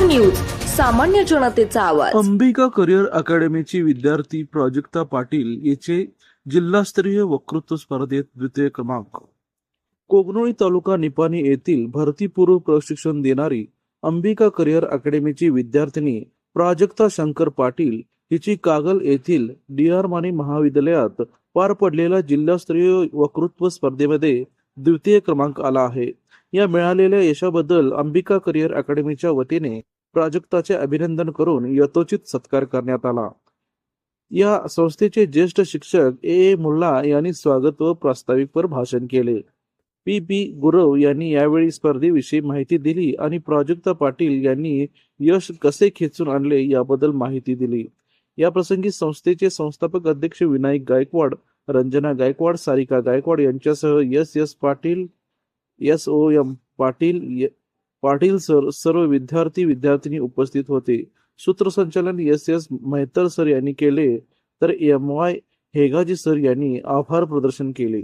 सामान्य जनतेचा आवाज. अंबिका करिअर अकॅडमीची विद्यार्थी प्राजक्ता पाटील याचे जिल्हास्तरीय वक्तृत्व स्पर्धेत द्वितीय क्रमांक. कोगनोळी तालुका निपाणी येथील भरतीपूर्व प्रशिक्षण देणारी अंबिका करिअर अकॅडमीची विद्यार्थिनी प्राजक्ता शंकर पाटील हिची कागल येथील डी आर माने महाविद्यालयात पार पडलेल्या जिल्हास्तरीय वक्तृत्व स्पर्धेमध्ये द्वितीय क्रमांक आला आहे. या मिळालेल्या यशाबद्दल अंबिका करिअर अकॅडमीच्या वतीने प्राजक्ताचे अभिनंदन करून यथोचित सत्कार करण्यात आला. या संस्थेचे ज्येष्ठ शिक्षक ए. ए. मुल्ला यांनी स्वागत व प्रास्ताविकपर भाषण केले. पी. पी. गुरव यांनी यावेळी स्पर्धेविषयी माहिती दिली आणि प्राजक्ता पाटील यांनी यश कसे खेचून आणले याबद्दल माहिती दिली. या प्रसंगी संस्थेचे संस्थापक अध्यक्ष विनायक गायकवाड रंजना गायकवाड सारिका गायकवाड यांच्यासह S. S. Patil S. O. M. Patil Patil sir सर्व विद्यार्थी विद्यार्थिनी उपस्थित होते. सूत्रसंचालन एस एस मेहतर सर यांनी केले तर एम वाय हेगाजी सर यांनी आभार प्रदर्शन केले.